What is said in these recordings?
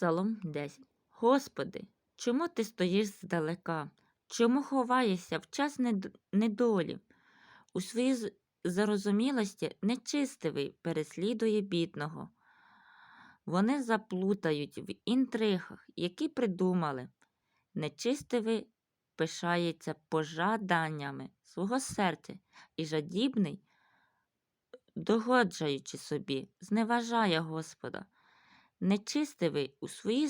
Псалом 10. Господи, чому ти стоїш здалека? Чому ховаєшся в час нед- недолі? У своїй зарозумілості нечистивий переслідує бідного. Вони заплутають в інтригах, які придумали. Нечистивий пишається пожаданнями свого серця і жадібний, догоджаючи собі, зневажає Господа. Нечистивий у своїй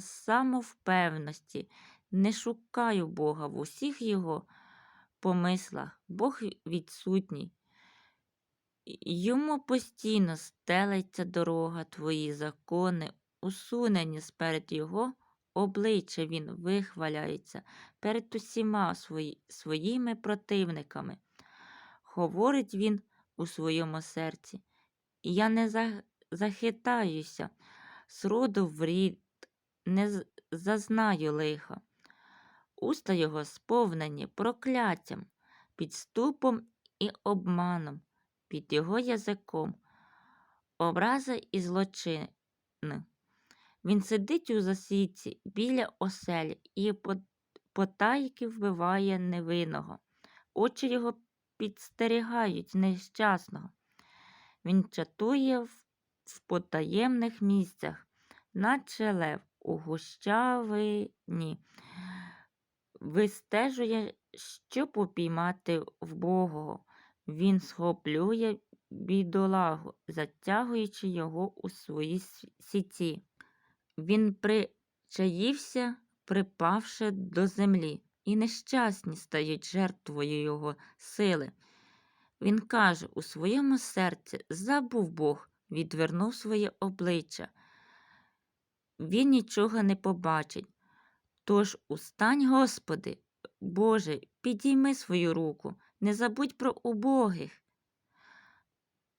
самовпевності, не шукаю Бога в усіх його помислах. Бог відсутній. Йому постійно стелиться дорога, твої закони, усунені сперед його обличчя він вихваляється перед усіма свої, своїми противниками. Говорить він у своєму серці. Я не захитаюся, сроду в рід, не зазнаю лиха. Уста його сповнені прокляттям, підступом і обманом, під його язиком, образа і злочини. Він сидить у засідці біля оселі і по- потайки вбиває невинного. Очі його підстерігають нещасного. Він чатує в, в потаємних місцях, наче лев у гущавині. Вистежує, щоб упіймати вбогого. Він схоплює бідолагу, затягуючи його у свої с- сіті. Він причаївся, припавши до землі, і нещасні стають жертвою його сили. Він каже у своєму серці забув Бог, відвернув своє обличчя. Він нічого не побачить. Тож устань, Господи, Боже, підійми свою руку, не забудь про убогих.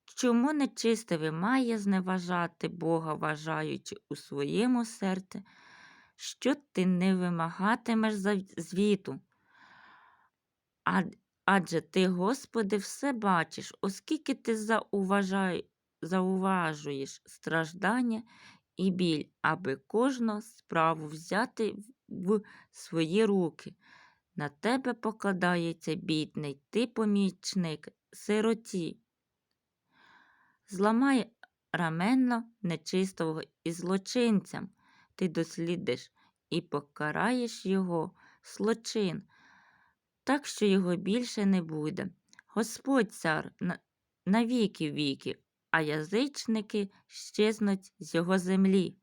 Чому нечистивий має зневажати Бога, вважаючи у своєму серці, що ти не вимагатимеш звіту? Адже ти, Господи, все бачиш, оскільки ти зауважай, зауважуєш страждання і біль, аби кожну справу взяти в- свої руки. На тебе покладається бідний, ти помічник, сироті. Зламай раменно нечистого і злочинцям, ти дослідиш і покараєш його злочин, так що його більше не буде. Господь цар на, на віки віки, а язичники щезнуть з його землі.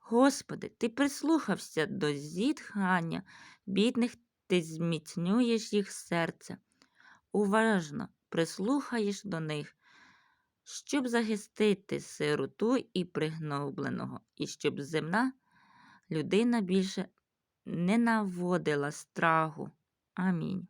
Господи, ти прислухався до зітхання бідних, ти зміцнюєш їх серце. Уважно прислухаєш до них, щоб захистити сироту і пригнобленого, і щоб земна людина більше не наводила страху. Амінь.